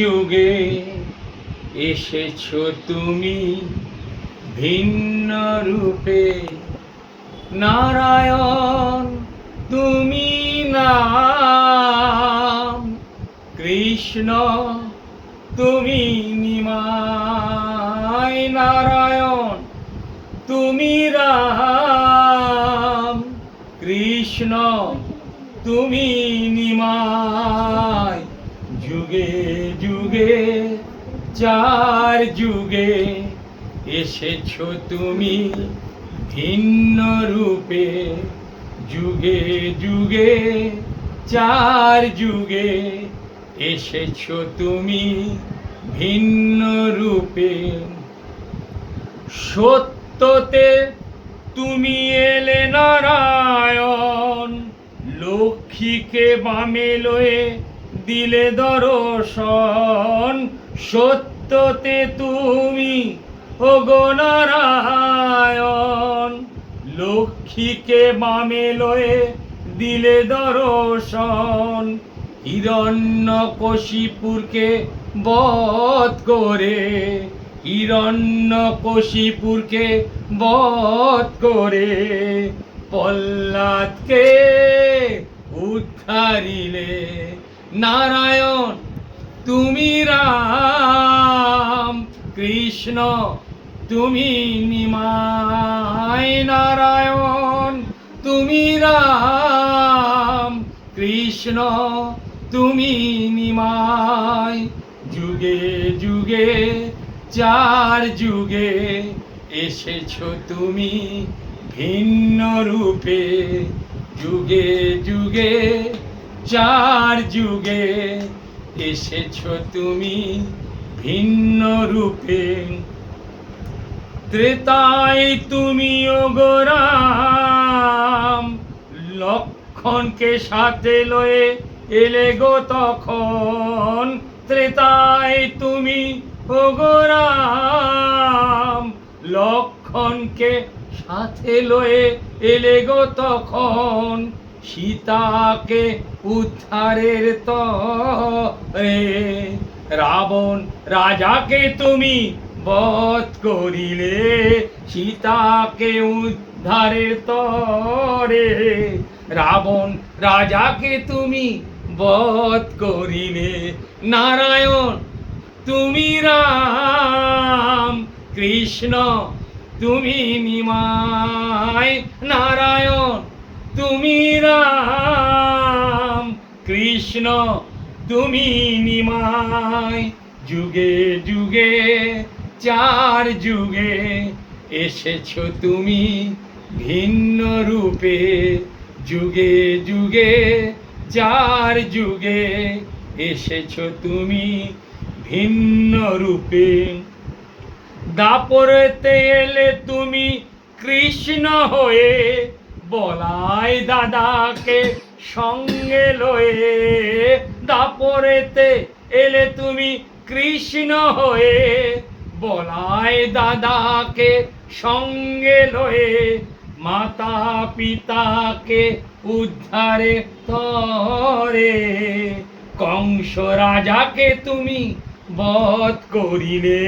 যুগে এসেছ তুমি ভিন্ন রূপে। নারায়ণ, তুমি নাম। কৃষ্ণ, তুমি নিমাই। নারায়ণ, তুমি রাম। কৃষ্ণ, তুমি নিমাই। যুগে যুগে, চার যুগে এসেছ তুমি ভিন্ন রূপে। যুগে যুগে, চার যুগে এসেছ তুমি ভিন্ন রূপে। সত্যতে তুমি এলে নারায়ণ, লক্ষ্মীকে বামে লয়ে দিলে দর্শন সত্যতে তুমি। ওগো নারায়ণ, লক্ষ্মীকে বামে লয়ে দিলে দর্শন। হিরণ্য কশিপুরকে বধ করে হিরণ্য কশিপুরকে বধ করে প্রহ্লাদকে উদ্ধারিলে নারায়ণ, তুমি রাম কৃষ্ণ, তুমি নিমাই নারায়ণ, তুমি রাম কৃষ্ণ, তুমি নিমায় যুগে যুগে, চার যুগে এসেছ তুমি ভিন্ন রূপে। যুগে যুগে চার যুগে এসেছ তুমি ভিন্ন রূপে। ত্রেতায় তুমি ওগরাম লক্ষণকে সাথে লয়ে এলে গো তখন। ত্রেতায় তুমি ওগরাম লক্ষণকে সাথে লয়ে এলে গো তখন। সীতাকে উদ্ধারের তরে রাবণ রাজাকে তুমি বধ করিলে, সীতাকে উদ্ধারের তরে। রাবণ রাজাকে তুমি বধ করিলে, নারায়ণ তুমি রাম, কৃষ্ণ তুমি নিমাই, নারায়ণ তুমি রাম। কৃষ্ণ, তুমি নিমাই যুগে যুগে, চার যুগে এসেছ তুমি ভিন্ন রূপে। যুগে যুগে, চার যুগে এসেছ তুমি ভিন্ন রূপে। দাপরতে এলে তুমি কৃষ্ণ হয়ে। বলাই দাদাকে সঙ্গে লয়ে দাপরেতে এলে তুমি কৃষ্ণ হয়ে। বলায় দাদাকে সঙ্গে লয়ে মাতা পিতাকে উদ্ধারে তরে। কংস রাজাকে তুমি বধ করিলে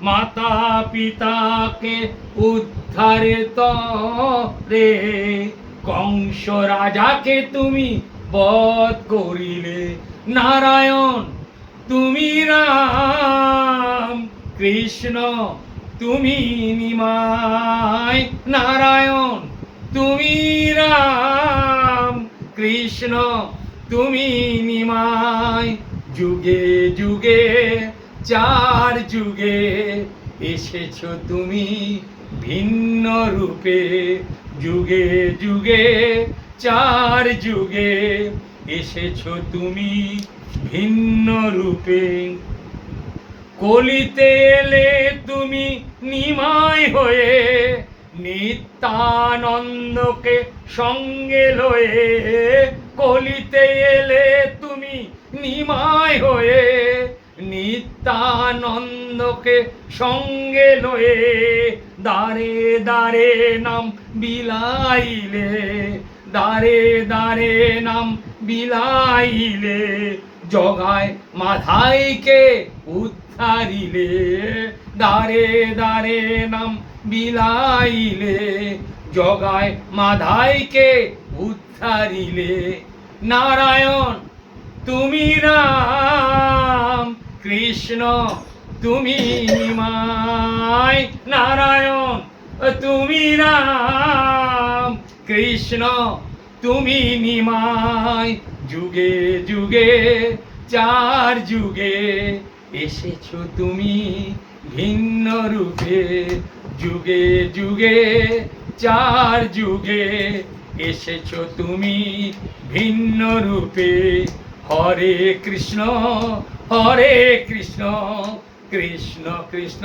মাতা পিতাকে উদ্ধারে তরে। কংস রাজাকে তুমি বধ করিলে। নারায়ণ, তুমি রাম। কৃষ্ণ, তুমি নিমাই। নারায়ণ, তুমি রাম। কৃষ্ণ, তুমি নিমাই। যুগে যুগে, চার যুগে এসেছ তুমি ভিন্ন রূপে। যুগে যুগে, চার যুগে এসেছ তুমি ভিন্ন রূপে। কলিতে এলে তুমি নিমাই হয়ে, নিত্যানন্দকে সঙ্গে লয়ে। কলিতে এলে তুমি নিমাই হয়ে, নিত্যানন্দকে সঙ্গে লয়ে। দাঁড়ে দাঁড়ে নাম বিলাইলে দারে দারে নাম বিলাইলে, জগায় মাধাইকে উদ্ধারিলে দারে দারে নাম বিলাইলে, জগায় মাধাইকে উদ্ধারিলে। নারায়ণ, তুমি রাম, কৃষ্ণ, তুমি নিমাই। নারায়ণ তুমি রাম, কৃষ্ণ, তুমি নিমাই। যুগে যুগে, চার যুগে এসেছ তুমি ভিন্ন রূপে। যুগে যুগে, চার যুগে এসেছ তুমি ভিন্ন রূপে। হরে কৃষ্ণ হরে কৃষ্ণ কৃষ্ণ কৃষ্ণ